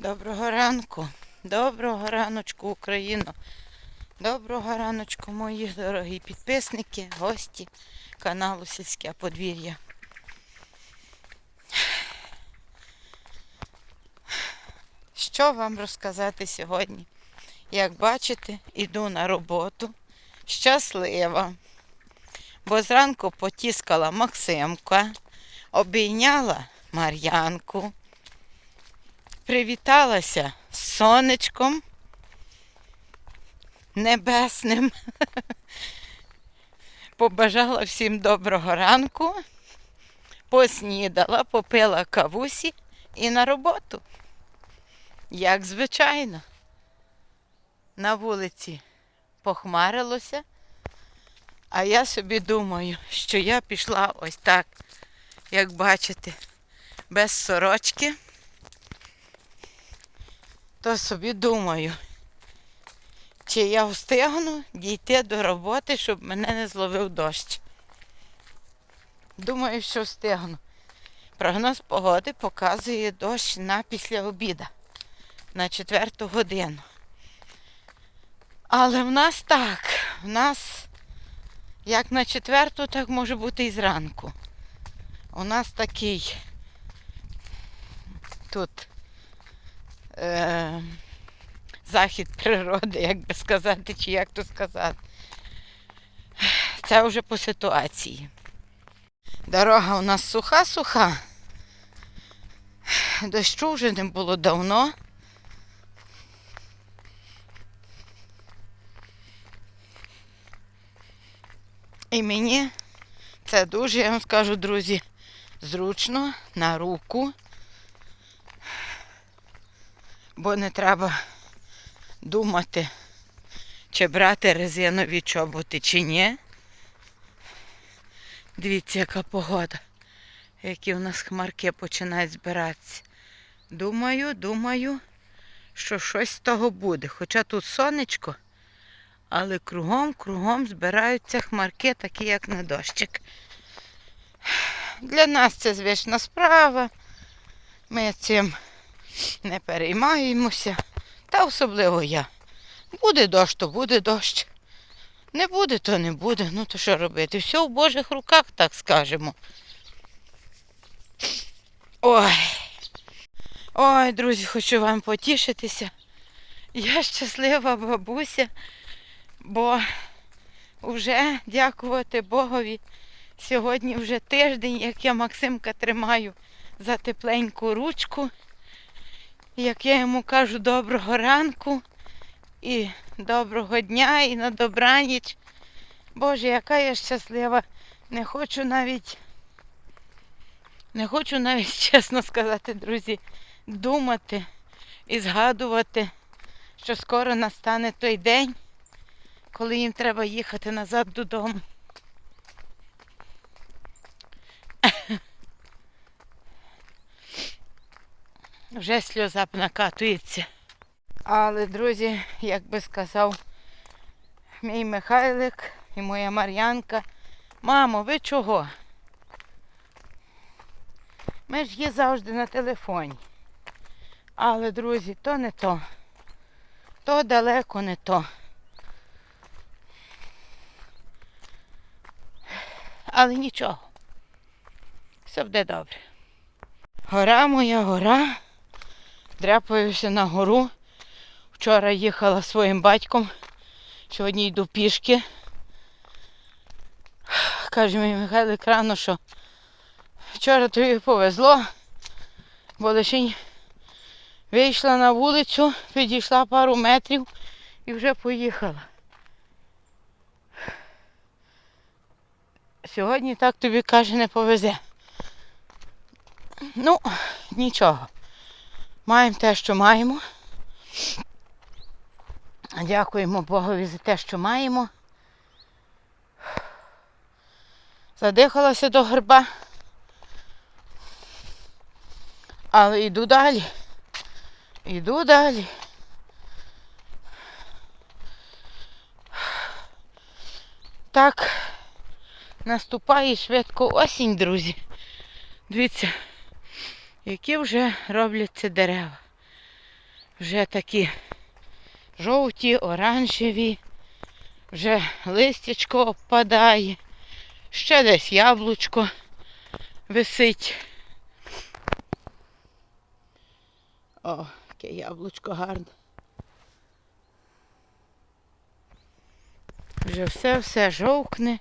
Доброго ранку, доброго раночку, Україно. Доброго раночку, мої дорогі підписники, гості каналу Сільське подвір'я. Що вам розказати сьогодні? Як бачите, іду на роботу. Щаслива. Бо зранку потіскала Максимка, обійняла Мар'янку привіталася з сонечком небесним. Побажала всім доброго ранку, поснідала, попила кавусі і на роботу. Як звичайно, на вулиці похмарилося, а я собі думаю, що я пішла ось так, як бачите, без сорочки то собі думаю, чи я встигну дійти до роботи, щоб мене не зловив дощ. Думаю, що встигну. Прогноз погоди показує дощ на після обіда, на четверту годину. Але в нас так, в нас як на четверту, так може бути і зранку. У нас такий тут е, захід природи, як би сказати, чи як то сказати. Це вже по ситуації. Дорога у нас суха-суха. Дощу вже не було давно. І мені це дуже, я вам скажу, друзі, зручно на руку бо не треба думати, чи брати резинові чоботи, чи ні. Дивіться, яка погода, які у нас хмарки починають збиратися. Думаю, думаю, що щось з того буде. Хоча тут сонечко, але кругом, кругом збираються хмарки, такі як на дощик. Для нас це звична справа. Ми цим не переймаємося. Та особливо я. Буде дощ, то буде дощ. Не буде, то не буде. Ну то що робити? Все в Божих руках, так скажемо. Ой. Ой, друзі, хочу вам потішитися. Я щаслива бабуся, бо вже дякувати Богові. Сьогодні вже тиждень, як я Максимка тримаю за тепленьку ручку як я йому кажу доброго ранку і доброго дня і на добраніч. Боже, яка я щаслива. Не хочу навіть, не хочу навіть, чесно сказати, друзі, думати і згадувати, що скоро настане той день, коли їм треба їхати назад додому. Вже сльоза накатується. Але, друзі, як би сказав мій Михайлик і моя Мар'янка, мамо, ви чого? Ми ж є завжди на телефоні. Але, друзі, то не то. То далеко не то. Але нічого. Все буде добре. Гора моя гора дряпаюся на гору. Вчора їхала своїм батьком. Сьогодні йду пішки. Каже мій Михайлик рано, що вчора тобі повезло, бо лише вийшла на вулицю, підійшла пару метрів і вже поїхала. Сьогодні так тобі каже не повезе. Ну, нічого. Маємо те, що маємо. Дякуємо Богові за те, що маємо. Задихалася до горба. Але йду далі. Йду далі. Так, наступає швидко осінь, друзі. Дивіться які вже робляться дерева. вже такі жовті, оранжеві, вже листячко опадає, ще десь яблучко висить. О, яке яблучко гарне. Вже все-все жовкне.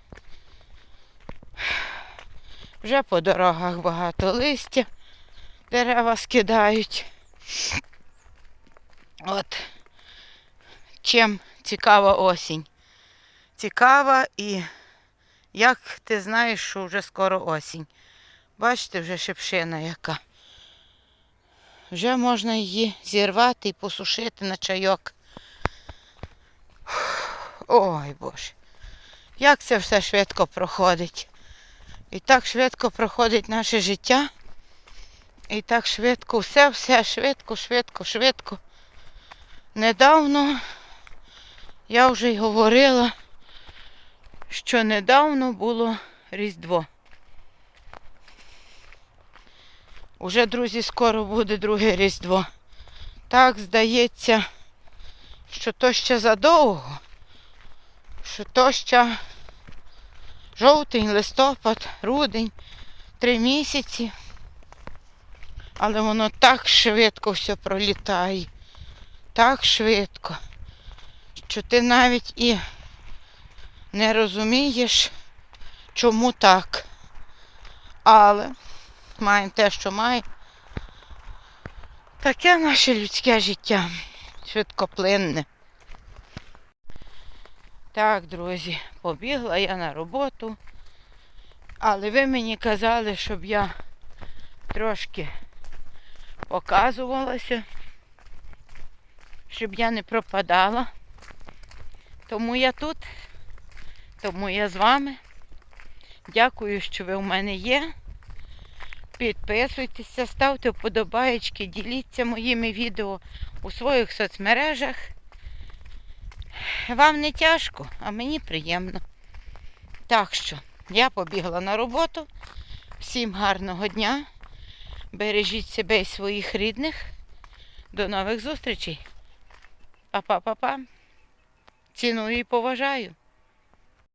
Вже по дорогах багато листя. Дерева скидають. От чим цікава осінь. Цікава і як ти знаєш, що вже скоро осінь. Бачите, вже шипшина яка. Вже можна її зірвати і посушити на чайок. Ой Боже. Як це все швидко проходить. І так швидко проходить наше життя. І так швидко, все, все швидко, швидко, швидко. Недавно я вже й говорила, що недавно було Різдво. Уже, друзі, скоро буде друге Різдво. Так здається, що то ще задовго, що то ще жовтень, листопад, грудень, три місяці. Але воно так швидко все пролітає. Так швидко, що ти навіть і не розумієш, чому так. Але маємо те, що маємо. Таке наше людське життя. Швидкоплинне. Так, друзі, побігла я на роботу. Але ви мені казали, щоб я трошки показувалася, щоб я не пропадала. Тому я тут, тому я з вами. Дякую, що ви в мене є. Підписуйтеся, ставте вподобаєчки, діліться моїми відео у своїх соцмережах. Вам не тяжко, а мені приємно. Так що, я побігла на роботу. Всім гарного дня. Бережіть себе і своїх рідних. До нових зустрічей. Па-па-па-па. Ціную і поважаю.